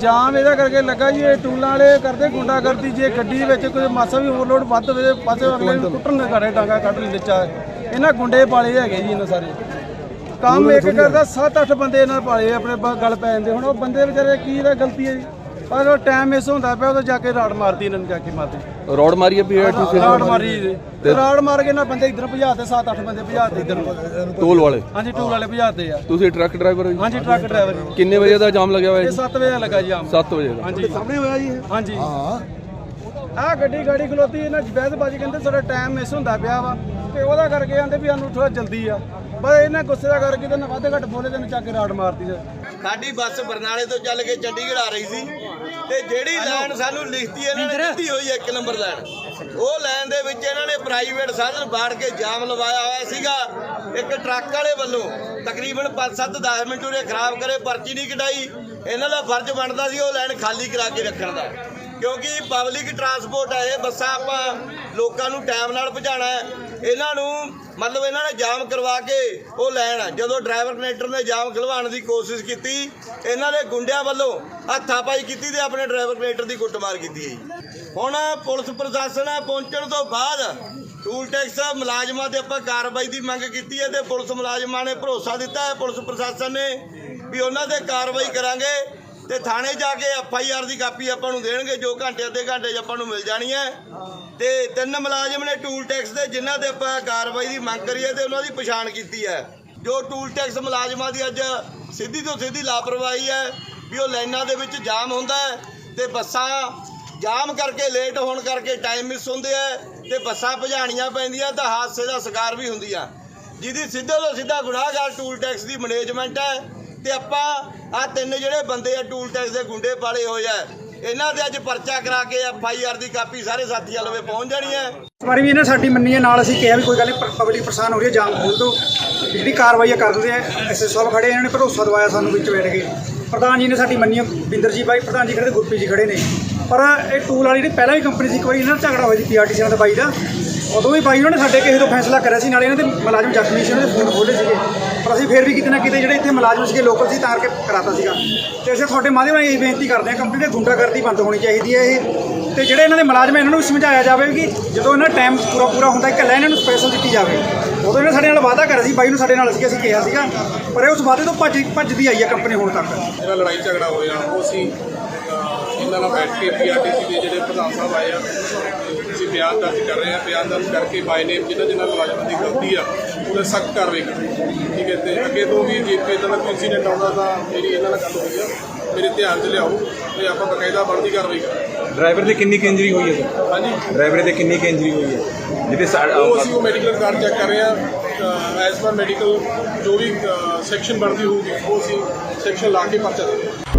ਜਾਮ ਇਹਦਾ ਕਰਕੇ ਲੱਗਾ ਜੀ ਇਹ ਟੂਲਾਂ ਵਾਲੇ ਕਰਦੇ ਗੁੰਡਾਗਰਦੀ ਜੇ ਗੱਡੀ ਵਿੱਚ ਕੋਈ ਮਾਸਾ ਵੀ ਓਵਰਲੋਡ ਵੱਧ ਹੋਵੇ ਪਾਸੇ ਅਗਲੇ ਨੂੰ ਕੁੱਟਣ ਦੇ ਘਰੇ ਡਾਂਗਾ ਕੱਢ ਲਿੱਚਾ ਇਹਨਾਂ ਗੁੰਡੇ ਪਾਲੇ ਹੈਗੇ ਜੀ ਇਹਨਾਂ ਸਾਰੇ। ਕੰਮ ਇੱਕ ਕਰਦਾ 7-8 ਬੰਦੇ ਇਹਨਾਂ ਪਾਲੇ ਆਪਣੇ ਗੱਲ ਪੈ ਜਾਂਦੇ। ਹੁਣ ਉਹ ਬੰਦੇ ਵਿਚਾਰੇ ਕੀ ਦਾ ਗਲਤੀ ਹੈ ਜੀ? ਪਰ ਉਹ ਟਾਈਮ ਮਿਸ ਹੁੰਦਾ ਪਿਆ ਉਹ ਜਾ ਕੇ ਰਾੜ ਮਾਰਦੀ ਇਹਨਾਂ ਨੂੰ ਜਾ ਕੇ ਮਾਰਦੀ। ਰੋਡ ਮਾਰੀ ਹੈ ਪੀਆਰਟੀਸੀ ਰਾੜ ਮਾਰੀ ਤੇ ਰਾੜ ਮਾਰ ਕੇ ਨਾ ਬੰਦੇ ਇਧਰ ਭਜਾਤੇ 7-8 ਬੰਦੇ ਭਜਾਤੇ ਇਧਰ ਨੂੰ। ਟੋਲ ਵਾਲੇ? ਹਾਂਜੀ ਟੂਲ ਵਾਲੇ ਭਜਾਤੇ ਆ। ਤੁਸੀਂ ਟਰੱਕ ਡਰਾਈਵਰ ਹੋ ਜੀ? ਹਾਂਜੀ ਟਰੱਕ ਡਰਾਈਵਰ ਕਿੰਨੇ ਵਜੇ ਦਾ ਜਾਮ ਲੱਗਿਆ ਹੋਇਆ ਇਹ ਜੀ 7 ਵਜੇ ਲੱਗਾ ਜੀ ਆਮ 7 ਵਜੇ ਦਾ। ਹਾਂਜੀ। ਸਾਹਮਣੇ ਹੋਇਆ ਜੀ ਹਾਂਜੀ। ਹਾਂ। ਆਹ ਗੱਡੀ ਗਾੜੀ ਖਲੋਤੀ ਇਹਨਾਂ ਬਹਿਸਬਾਜੀ ਕਹਿੰਦੇ ਸਾਡਾ ਟਾਈਮ ਮਿਸ ਹੁੰਦਾ ਪਿਆ ਵਾ। ਤੇ ਉਹਦਾ ਕਰਕੇ ਆਂਦੇ ਵੀ ਸਾਨੂੰ ਥੋੜਾ ਜਲਦੀ ਆ। ਬਸ ਇਹਨਾਂ ਗੁੱਸੇ ਦਾ ਕਰਕੇ ਤੇ ਨਾ ਵੱਧ ਘੱਟ ਬੋਲੇ ਤੇ ਚੱਕ ਕੇ ਰਾੜ ਮਾਰਤੀ ਸੀ ਸਾਡੀ ਬੱਸ ਬਰਨਾਲੇ ਤੋਂ ਚੱਲ ਕੇ ਚੰਡੀਗੜ੍ਹ ਆ ਰਹੀ ਸੀ। ਤੇ ਜਿਹੜੀ ਲਾਈਨ ਸਾਨੂੰ ਲਿਖਤੀ ਇਹਨਾਂ ਨੇ ਦਿੱਤੀ ਹੋਈ ਹੈ ਇੱਕ ਨੰਬਰ ਲਾਈਨ ਉਹ ਲਾਈਨ ਦੇ ਵਿੱਚ ਇਹਨਾਂ ਨੇ ਪ੍ਰਾਈਵੇਟ ਸਾਧਨ ਬਾੜ ਕੇ ਜਾਮ ਲਵਾਇਆ ਹੋਇਆ ਸੀਗਾ। ਇੱਕ ਟਰੱਕ ਵਾਲੇ ਵੱਲੋਂ ਤਕਰੀਬਨ 5-7 10 ਮਿੰਟ ਉਹਨੇ ਖਰਾਬ ਕਰੇ ਪਰਚੀ ਨਹੀਂ ਕਟਾਈ ਇਹਨਾਂ ਦਾ ਫਰਜ਼ ਬਣਦਾ ਸੀ ਉਹ ਲਾਈਨ ਖਾਲੀ ਕਰਾ ਕੇ ਰੱਖਣ ਦਾ। ਕਿਉਂਕਿ ਪਬਲਿਕ ਟਰਾਂਸਪੋਰਟ ਹੈ ਇਹ ਬੱਸਾਂ ਆਪਾਂ ਲੋਕਾਂ ਨੂੰ ਟਾਈਮ ਨਾਲ ਪਹੁੰਚਾਉਣਾ ਹੈ। ਇਹਨਾਂ ਨੂੰ ਮਤਲਬ ਇਹਨਾਂ ਨੇ ਜਾਮ ਕਰਵਾ ਕੇ ਉਹ ਲੈਣ। ਜਦੋਂ ਡਰਾਈਵਰ ਕਨੈਕਟਰ ਨੇ ਜਾਮ ਖਲਵਾਉਣ ਦੀ ਕੋਸ਼ਿਸ਼ ਕੀਤੀ, ਇਹਨਾਂ ਦੇ ਗੁੰਡਿਆਂ ਵੱਲੋਂ ਹੱਥਾਪਾਈ ਕੀਤੀ ਤੇ ਆਪਣੇ ਡਰਾਈਵਰ ਕਨੈਕਟਰ ਦੀ ਕੁੱਟਮਾਰ ਕੀਤੀ ਹੈ ਹੁਣ ਪੁਲਿਸ ਪ੍ਰਸ਼ਾਸਨ ਪਹੁੰਚਣ ਤੋਂ ਬਾਅਦ ਟੂਲ ਟੈਕਸ ਮੁਲਾਜ਼ਮਾਂ ਤੇ ਆਪਾਂ ਕਾਰਵਾਈ ਦੀ ਮੰਗ ਕੀਤੀ ਹੈ ਤੇ ਪੁਲਿਸ ਮੁਲਾਜ਼ਮਾਂ ਨੇ ਭਰੋਸਾ ਦਿੱਤਾ ਹੈ। ਪੁਲਿਸ ਪ੍ਰਸ਼ਾਸਨ ਨੇ ਵੀ ਉਹਨਾਂ ਤੇ ਕਾਰਵਾਈ ਕਰਾਂਗੇ। ਤੇ ਥਾਣੇ ਜਾ ਕੇ ਐਫ ਆਈ ਆਰ ਦੀ ਕਾਪੀ ਆਪਾਂ ਨੂੰ ਦੇਣਗੇ, ਜੋ ਘੰਟੇ, ਅੱਧੇ ਘੰਟੇ 'ਚ ਆਪਾਂ ਨੂੰ ਮਿਲ ਜਾਣੀ ਹੈ। ਤੇ ਤਿੰਨ ਮੁਲਾਜ਼ਮ ਨੇ ਟੂਲ ਟੈਕਸ ਦੇ, ਜਿਨ੍ਹਾਂ ਤੇ ਆਪਾਂ ਕਾਰਵਾਈ ਦੀ ਮੰਗ ਕਰੀ ਹੈ ਤੇ ਉਹਨਾਂ ਦੀ ਪਛਾਣ ਕੀਤੀ ਹੈ। ਜੋ ਟੂਲ ਟੈਕਸ ਮੁਲਾਜ਼ਮਾਂ ਦੀ ਅੱਜ ਸਿੱਧੀ ਤੋਂ ਸਿੱਧੀ ਲਾਪਰਵਾਹੀ ਹੈ ਵੀ ਉਹ ਲਾਈਨਾਂ ਦੇ ਵਿੱਚ ਜਾਮ ਹੁੰਦਾ ਹੈ ਤੇ ਬੱਸਾਂ ਜਾਮ ਕਰਕੇ ਲੇਟ ਹੋਣ ਕਰਕੇ ਟਾਈਮ ਮਿਸ ਹੁੰਦੇ ਆ ਤੇ ਬੱਸਾਂ ਭਜਾਣੀਆਂ ਪੈਂਦੀਆਂ ਤਾਂ ਹਾਦਸੇ ਦਾ ਸ਼ਿਕਾਰ ਵੀ ਹੁੰਦੀਆਂ ਜਿਹਦੀ ਸਿੱਧੇ ਤੋਂ ਸਿੱਧਾ ਗੁਨਾਹਗਾਰ ਟੂਲ ਟੈਕਸ ਦੀ ਮੈਨੇਜਮੈਂਟ ਹੈ। ਤੇ ਆਪਾਂ ਆ ਤਿੰਨ ਜਿਹੜੇ ਬੰਦੇ ਆ ਟੂਲ ਟੈਕਸ ਦੇ ਗੁੰਡੇ ਪਾਲੇ ਹੋਏ ਆ। ਇਹਨਾਂ ਦੇ ਅੱਜ ਪਰਚਾ ਕਰਾ ਕੇ ਐਫ ਆਈ ਆਰ ਦੀ ਕਾਪੀ ਸਾਰੇ ਸਾਥੀਆਂ ਲਵੇ ਪਹੁੰਚ ਜਾਣੀ ਹੈ ਇਸ ਵਾਰੀ ਵੀ ਇਹਨੇ ਸਾਡੀ ਮੰਨੀ ਹੈ ਨਾਲ ਅਸੀਂ ਕਿਹਾ ਵੀ ਕੋਈ ਗੱਲ ਨਹੀਂ ਪਬਲਿਕ ਪਰੇਸ਼ਾਨ ਹੋ ਰਹੀ ਹੈ, ਜਾਮ ਖੋਲ ਦਿਓ। ਜਿਹੜੀ ਕਾਰਵਾਈ ਆ ਕਰ ਦਿੰਦੇ ਆ ਐਸਐਸ ਸਾਹਿਬ ਖੜੇ ਇਹਨਾਂ ਨੇ ਭਰੋਸਾ ਦਵਾਇਆ ਸਾਨੂੰ ਵਿੱਚ ਬੈਠ ਕੇ। ਪ੍ਰਧਾਨ ਜੀ ਨੇ ਸਾਡੀ ਮੰਨੀ ਬਿੰਦਰ ਜੀ ਬਾਈ, ਪ੍ਰਧਾਨ ਜੀ ਖੜੇ ਤੇ ਗੁਰਪ੍ਰੀਤ ਜੀ ਖੜੇ ਨੇ। ਪਰ ਇਹ ਟੂਲ ਵਾਲੀ ਜਿਹੜੀ ਪਹਿਲਾਂ ਵੀ ਕੰਪਨੀ ਸੀ, ਇੱਕ ਵਾਰੀ ਇਹਨਾਂ ਨਾਲ ਝਗੜਾ ਹੋਇਆ ਸੀ ਪੀਆਰਟੀਸੀ ਨਾਲ ਤੇ ਬਾਈ ਦਾ। ਉਦੋਂ ਵੀ ਬਾਈ ਉਹਨਾਂ ਨੇ ਸਾਡੇ ਕਿਸੇ ਤੋਂ ਫੈਸਲਾ ਕਰਿਆ ਸੀ, ਨਾਲੇ ਇਹਨਾਂ ਦੇ ਮੁਲਾਜ਼ਮ ਜ਼ਖਮੀ ਸੀ, ਉਹਨਾਂ ਦੇ ਫੋਨ ਖੋਲੇ ਸੀਗੇ। ਪਰ ਅਸੀਂ ਫਿਰ ਵੀ ਕਿਤੇ ਨਾ ਕਿਤੇ ਜਿਹੜੇ ਇੱਥੇ ਮੁਲਾਜ਼ਮ ਸੀਗੇ ਲੋਕਲ ਸੀ ਤਾਂ ਕਰਕੇ ਕਰਾਤਾ ਸੀਗਾ। ਤੇ ਅਸੀਂ ਤੁਹਾਡੇ ਮਾਧਿਅਮ ਰਾਹੀਂ ਇਹ ਬੇਨਤੀ ਕਰਦੇ ਹਾਂ ਕੰਪਨੀ ਦੇ ਗੁੰਡਾਗਰਦੀ ਬੰਦ ਹੋਣੀ ਚਾਹੀਦੀ ਹੈ ਇਹ। ਤੇ ਜਿਹੜੇ ਇਹਨਾਂ ਦੇ ਮੁਲਾਜ਼ਮ ਹੈ, ਇਹਨਾਂ ਨੂੰ ਵੀ ਸਮਝਾਇਆ ਜਾਵੇ ਕਿ ਜਦੋਂ ਇਹਨਾਂ ਟਾਈਮ ਪੂਰਾ ਪੂਰਾ ਹੁੰਦਾ ਇਕੱਲਾ ਇਹਨਾਂ ਨੂੰ ਸਪੈਸ਼ਲ ਦਿੱਤੀ ਜਾਵੇ। ਉਦੋਂ ਇਹਨੇ ਸਾਡੇ ਨਾਲ ਵਾਅਦਾ ਕਰਿਆ ਸੀ ਬਾਈ ਨੂੰ ਸਾਡੇ ਨਾਲ ਸੀ ਅਸੀਂ ਕਿਹਾ ਸੀਗਾ। ਪਰ ਇਹ ਉਸ ਵਾਅਦੇ ਤੋਂ ਭੱਜ ਭੱਜਦੀ ਆਈ ਹੈ ਕੰਪਨੀ ਹੁਣ ਤੱਕ। ਜਿਹੜਾ ਲੜਾਈ ਝਗੜਾ ਹੋਇਆ ਉਹ ਸੀ ਇਹਨਾਂ ਨਾਲ ਬੈਠ ਕੇ ਪੀਆਰਟੀਸੀ ਦੇ ਜਿਹੜੇ ਪ੍ਰਧਾਨ ਸਾਹਿਬ ਆਏ ਆ ਅਸੀਂ ਬਿਆਨ ਦਰਜ ਕਰ ਰਹੇ ਆ। ਬਿਆਨ ਦਰਜ ਕਰਕੇ ਬਾਈ ਨੇ ਜਿਨ੍ਹਾਂ ਜਿਨ੍ਹਾਂ ਮੁਲਾਜ਼ਮਾਂ ਦੀ ਗਲਤੀ ਆ ਉਹਨੇ ਸਖਤ ਕਾਰਵਾਈ ਕਰਨੀ ਠੀਕ ਹੈ ਤੇ ਅੱਗੇ ਤੋਂ ਵੀ ਜੇ ਕੋਈ ਇਦਾਂ ਦਾ ਕੋਈ ਇਨਸੀਡੈਂਟ ਆਉਂਦਾ ਤਾਂ ਮੇਰੀ ਇਹਨਾਂ ਨਾਲ ਗੱਲ ਹੋਈ ਆ। ਮੇਰੇ ਧਿਆਨ 'ਚ ਲਿਆਓ ਤੇ ਆਪਾਂ ਬਕਾਇਦਾ ਬਣਦੀ ਕਾਰਵਾਈ ਕਰਾਂਗੇ। ਡਰਾਈਵਰ ਤੇ ਕਿੰਨੀ ਕੁ ਇੰਜਰੀ ਹੋਈ ਹੈ? ਸਰ ਹਾਂਜੀ। ਡਰਾਈਵਰ ਤੇ ਕਿੰਨੀ ਕੁ ਇੰਜਰੀ ਹੋਈ ਹੈ? ਜਿਹਦੇ ਸਾ- ਉਹ ਅਸੀਂ ਉਹ ਮੈਡੀਕਲ ਕਾਰਡ ਚੈੱਕ ਕਰ ਰਹੇ ਆ। ਐਸ ਪਰ ਮੈਡੀਕਲ ਜੋ ਵੀ ਸੈਕਸ਼ਨ ਬਣਦੀ ਹੋਊਗੀ ਉਹ ਅਸੀਂ ਸੈਕਸ਼ਨ ਲਾ ਕੇ ਪਰਚਾ ਦੇ ਹਾਂ।